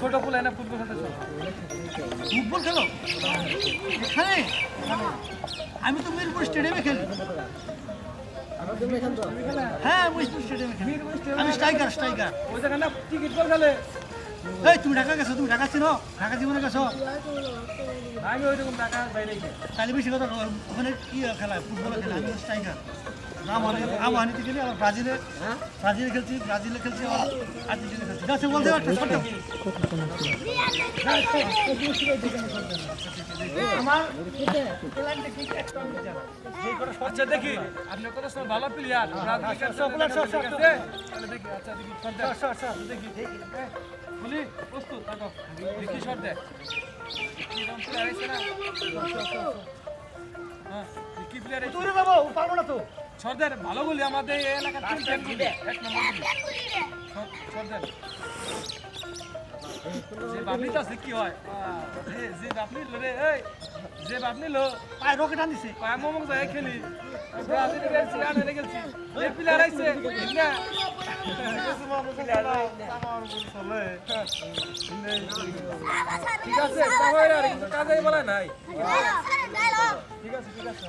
ছোট ফুল এনে ফুটবল খেলতে চল। ফুটবল খেলো? এখানে আমি তো মিরপুর স্টেডিয়ামে খেলি। হ্যাঁ মিরপুর স্টেডিয়ামে খেলি। আমি স্ট্রাইকার স্ট্রাইকার। ওই জায়গায় না টিকিট বল খেলে। এই তুমি ঢাকা গেছো? তুমি ঢাকা চিনো? ঢাকা জীবনে গেছো? আমি ওই রকম টাকা বাইরে তাহলে বেশি কথা। ওখানে কি খেলা? ফুটবল খেলা? আমি স্ট্রাইকার। রামহানি রামহানিতে খেলি আবার ব্রাজিলে খেলছি ব্রাজিলে খেলছি আবার খেলছি যাচ্ছে বলতে পারছি দেখি আপনি কত সময় ভালো প্লেয়ার। দেখি আচ্ছা দেখি দেখি হ্যাঁ, খুলি থাকো দেখি শর্ট দে কীরকম প্লেয়ার আছে না হ্যাঁ কি প্লেয়ার তুই বাবা পারব না তো সর্দার ভালো বলি আমাদের এই এলাকার এক নম্বর সর্দার যে বাপনি তো আছে কি হয়? যে বাপনি লো রে এই যে বাপনি লো পায়ে রকেট আনিছে। পায় মোমো যায় খেলি। ব্রাজিল গেছি আনে গেছি। এই প্লেয়ার আইছে না ঠিক আছে তাহলে আর কিছু কাজে বলা নাই। ঠিক আছে ঠিক আছে